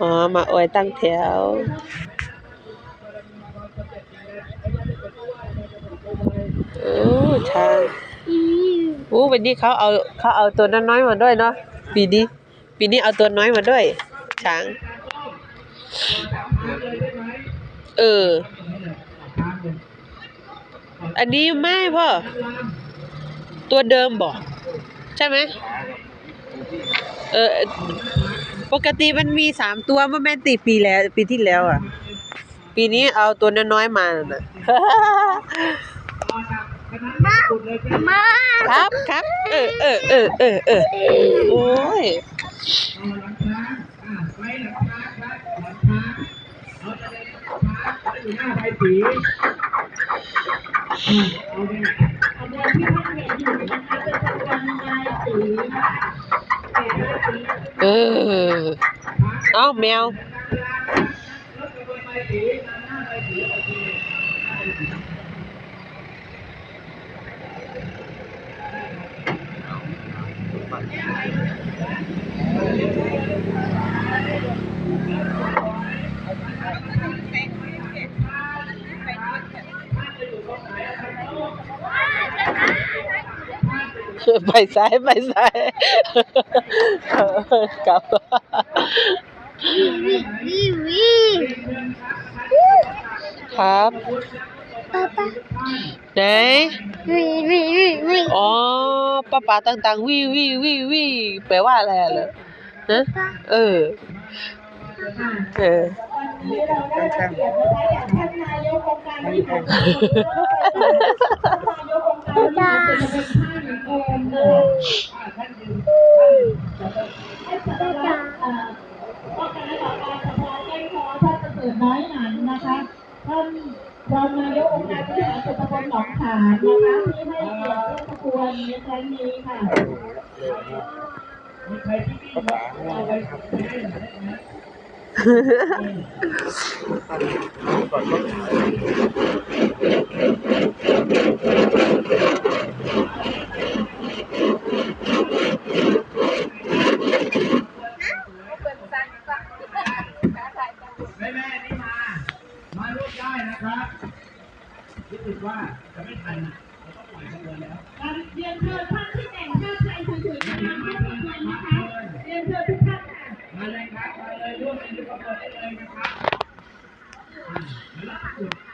อ๋อ มาอวยตั้งแถว โอ้ช้างโอ้วันนี้เขาเอาเขาเอาตัวน้อยมาด้วยเนาะ ปีนี้ ปีนี้เอาตัวน้อยมาด้วย ช้าง เออ อันนี้ไม่พ่อ ตัวเดิมบ่ใช่ไหม เออ ปกติมันมีสามตัวเมื่อแม่นตีปีแล้ว ปีที่แล้วอะ ปีนี้เอาตัวน้อยๆมาน่ะมาครับครับเออเออเออเออเออโอ้ยเอ อเอาแมวไป ซ้ายไปซ้ายกลับวิวิวิครับป้าป้าไหนวิวิวิวิอ๋อป้าป๋าต่างๆวิวิวิวิแปลว่าอะไรอะเหรอฮะเออเออจ้า น้อยหนันนะคะท่านรองนายกองค์การบริหารส่วนตำบลหนองขามนะคะที่ให้เกียรติร่วมขบวนในครั้งนี้ค่ะแม่แม่นี่มา มาลูกได้ นะครับรู้สึกว่าจะไม่ทันนะเราต้องปล่อยขบวนแล้วการเรียนเชิญท่านที่แต่งผ้าไทยสวยๆงามๆให้ขบวนนะคะเรียนเชิญทุกท่านค่ะมาเลยครับมาเลยร่วมเป็นขบวนได้เลยนะครับ